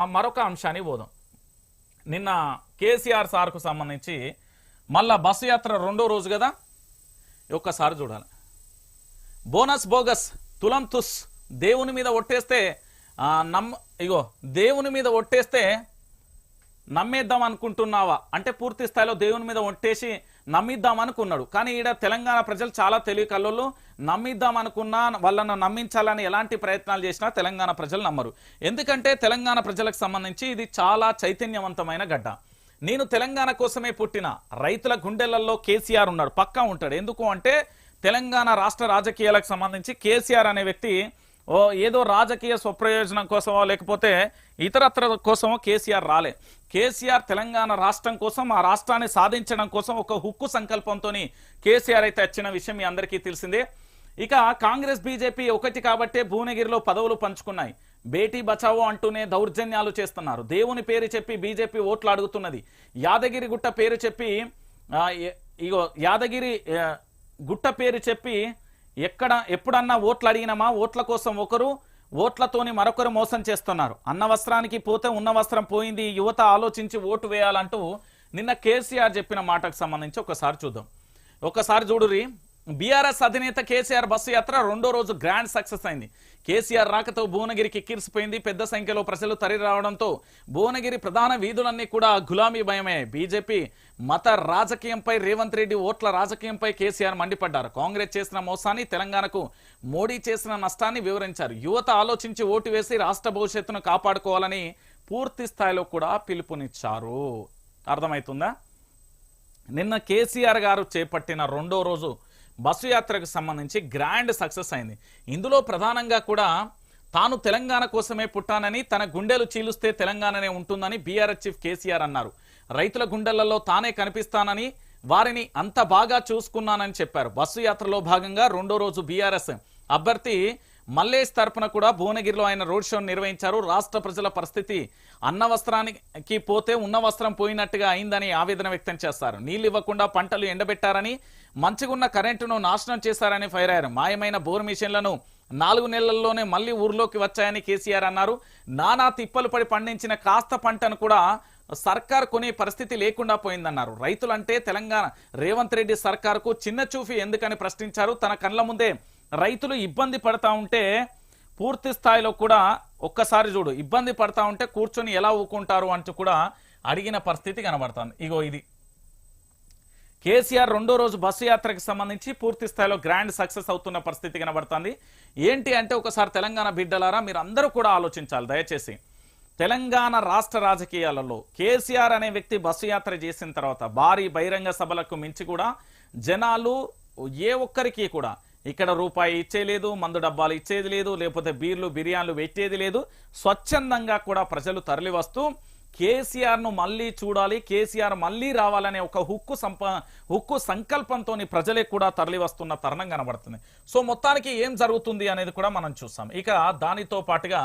ఆ మరొక అంశాన్ని పోదాం నిన్న కేసీఆర్ సార్కు సంబంధించి మళ్ళా బస్సు యాత్ర రెండో రోజు కదా? ఒక్కసారి చూడాలి. బోనస్ బోగస్ తులం తుస్ దేవుని మీద ఒట్టేస్తే నమ్మ నమ్ ఇగో దేవుని మీద ఒట్టేస్తే నమ్మేద్దాం అనుకుంటున్నావా? అంటే పూర్తి స్థాయిలో దేవుని మీద ఒట్టేసి నమ్మిద్దాం అనుకున్నాడు. కానీ ఈడ తెలంగాణ ప్రజలు చాలా తెలివి కళ్ళు నమ్మిద్దాం అనుకున్నా వాళ్ళను నమ్మించాలని ఎలాంటి ప్రయత్నాలు చేసినా తెలంగాణ ప్రజలు నమ్మరు. ఎందుకంటే తెలంగాణ ప్రజలకు సంబంధించి ఇది చాలా చైతన్యవంతమైన గడ్డ. నేను తెలంగాణ కోసమే పుట్టిన రైతుల గుండెలలో కేసీఆర్ ఉన్నాడు పక్కా ఉంటాడు. ఎందుకు అంటే తెలంగాణ రాష్ట్ర రాజకీయాలకు సంబంధించి కేసీఆర్ అనే వ్యక్తి ఓ ఏదో రాజకీయ స్వప్రయోజనం కోసమో లేకపోతే ఇతరత్ర కోసమో కేసీఆర్ రాలే. కేసీఆర్ తెలంగాణ రాష్ట్రం కోసం ఆ రాష్ట్రాన్ని సాధించడం కోసం ఒక హుక్కు సంకల్పంతో కేసీఆర్ అయితే వచ్చిన విషయం మీ అందరికీ తెలిసిందే. ఇక కాంగ్రెస్ బీజేపీ ఒకటి కాబట్టే భువనగిరిలో పదవులు పంచుకున్నాయి. బేటీ బచావో అంటూనే దౌర్జన్యాలు చేస్తున్నారు. దేవుని పేరు చెప్పి బీజేపీ ఓట్లు అడుగుతున్నది. యాదగిరి గుట్ట పేరు చెప్పి ఇగో యాదగిరి గుట్ట పేరు చెప్పి ఎక్కడ ఎప్పుడన్నా ఓట్లు అడిగినామా ఓట్ల కోసం ఒకరు ఓట్లతోని మరొకరు మోసం చేస్తున్నారు. అన్న వస్త్రానికి పోతే ఉన్న వస్త్రం పోయింది యువత ఆలోచించి ఓటు వేయాలంటూ నిన్న కేసీఆర్ చెప్పిన మాటకు సంబంధించి ఒకసారి చూద్దాం. ఒకసారి చూడురి బీఆర్ఎస్ అధినేత కేసీఆర్ బస్సు యాత్ర రెండో రోజు గ్రాండ్ సక్సెస్ అయింది. కేసీఆర్ రాకతో భువనగిరికి ఎక్కిరిసిపోయింది పెద్ద సంఖ్యలో ప్రజలు తరలి రావడంతో భువనగిరి ప్రధాన వీధులన్నీ కూడా గులామీ భయమే. బీజేపీ మత రాజకీయంపై రేవంత్ రెడ్డి ఓట్ల రాజకీయంపై కేసీఆర్ మండిపడ్డారు. కాంగ్రెస్ చేసిన మోసాన్ని తెలంగాణకు మోడీ చేసిన నష్టాన్ని వివరించారు. యువత ఆలోచించి ఓటు వేసి రాష్ట్ర భవిష్యత్తును కాపాడుకోవాలని పూర్తి స్థాయిలో కూడా పిలుపునిచ్చారు. అర్థమవుతుందా నిన్న కేసీఆర్ గారు చేపట్టిన రెండో రోజు బస్సు యాత్రకు సంబంధించి గ్రాండ్ సక్సెస్ అయింది. ఇందులో ప్రధానంగా కూడా తాను తెలంగాణ కోసమే పుట్టానని తన గుండెలు చీలుస్తే తెలంగాణనే ఉంటుందని బీఆర్ఎస్ చీఫ్ కేసీఆర్ అన్నారు. రైతుల గుండెలలో తానే కనిపిస్తానని వారిని అంత బాగా చూసుకున్నానని చెప్పారు. బస్సు యాత్రలో భాగంగా రెండో రోజు బీఆర్ఎస్ అభ్యర్థి మల్లేష్ తరపున కూడా భువనగిరిలో ఆయన రోడ్ షో నిర్వహించారు. రాష్ట్ర ప్రజల పరిస్థితి అన్న వస్త్రానికి పోతే ఉన్న వస్త్రం పోయినట్టుగా అయిందని ఆవేదన వ్యక్తం చేస్తారు. నీళ్ళు ఇవ్వకుండా పంటలు ఎండబెట్టారని మంచిగున్న కరెంటును నాశనం చేశారని ఫైర్ అయ్యారు. మాయమైన బోర్ మిషన్లను నాలుగు నెలల్లోనే మళ్ళీ ఊర్లోకి వచ్చాయని కేసీఆర్ అన్నారు. నానా తిప్పలు పడి పండించిన కాస్త పంటను కూడా సర్కార్ కొనే పరిస్థితి లేకుండా పోయిందన్నారు. రైతులంటే తెలంగాణ రేవంత్ రెడ్డి సర్కార్కు చిన్న చూఫీ ఎందుకని ప్రశ్నించారు? తన కళ్ళ ముందే రైతులు ఇబ్బంది పడతా ఉంటే పూర్తి స్థాయిలో కూడా ఒక్కసారి చూడు ఇబ్బంది పడతా ఉంటే కూర్చొని ఎలా ఊకుంటారు అంటూ కూడా అడిగిన పరిస్థితి కనబడుతుంది. ఇగో ఇది. కేసీఆర్ రెండో రోజు బస్సు యాత్రకు సంబంధించి పూర్తి స్థాయిలో గ్రాండ్ సక్సెస్ అవుతున్న పరిస్థితి కనబడుతుంది. ఏంటి అంటే ఒకసారి తెలంగాణ బిడ్డలారా మీరు అందరూ కూడా ఆలోచించాలి. దయచేసి తెలంగాణ రాష్ట్ర రాజకీయాలలో కేసీఆర్ అనే వ్యక్తి బస్సు యాత్ర చేసిన తర్వాత భారీ బహిరంగ సభలకు మించి కూడా జనాలు ఏ ఒక్కరికి కూడా ఇక్కడ రూపాయి ఇచ్చేలేదు మందు డబ్బాలు ఇచ్చేది లేదు లేకపోతే బీర్లు బిర్యానీలు పెట్టేది లేదు. స్వచ్ఛందంగా కూడా ప్రజలు తరలివస్తూ కేసీఆర్ను మళ్ళీ చూడాలి కేసీఆర్ మళ్ళీ రావాలనే ఒక హుక్కు సంప హుక్కు సంకల్పంతో ప్రజలే కూడా తరలివస్తున్న తరుణం కనబడుతుంది. సో మొత్తానికి ఏం జరుగుతుంది అనేది కూడా మనం చూస్తాం. ఇక దానితో పాటుగా